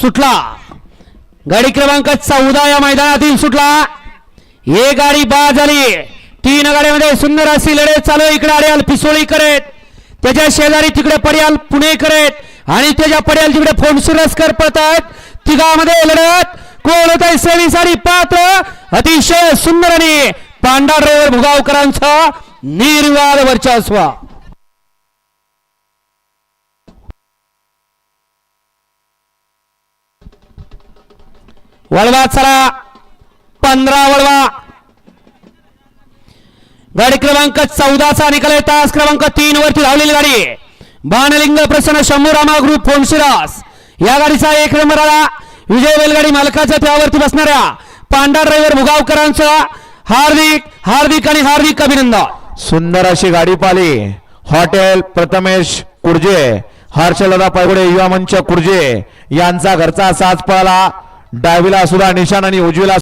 सुटला. गाडी क्रमांक चौदा या मैदानातील सुटला. हे गाडी बा झाली. तीन गाड्यामध्ये सुंदर अशी लढत चालू इकडे अड्याल पिसोळी करेत. त्याच्या शेजारी तिकडे पर्याल पुणे करेत. आणि त्याच्या पर्याल तिकडे फोनसुरस्कर पडतात तिघामध्ये लढत. कोण होत आहे सेवी सारी पात्र? अतिशय सुंदर आणि पांढरा ड्रायव्हर भुगावकरांचा निर्वाद वर्चस्व. वळवा चला. पंधरा वळवा. गाडी क्रमांक चौदाचा निकाल आहे तास क्रमांक तीन वरती धावलेली गाडी. बाणलिंग प्रसन्न शंभू रामा ग्रुप फोनशिरास या गाडीचा एक नंबर आला. विजय बैलगाडी मालकाच्या त्यावरती बसणाऱ्या पांढरा ड्रायव्हर भुगावकरांचा हार्दिक हार्दिक आणि हार्दिक अभिनंदन. सुंदर अशी गाडी पाली. हॉटेल प्रथमेश कुर्जे हर्षलदा पायगुडे युवा मंच कुर्जे यांचा घरचा साज पळाला. डावीला सुद्धा निशाण आणि उजवीला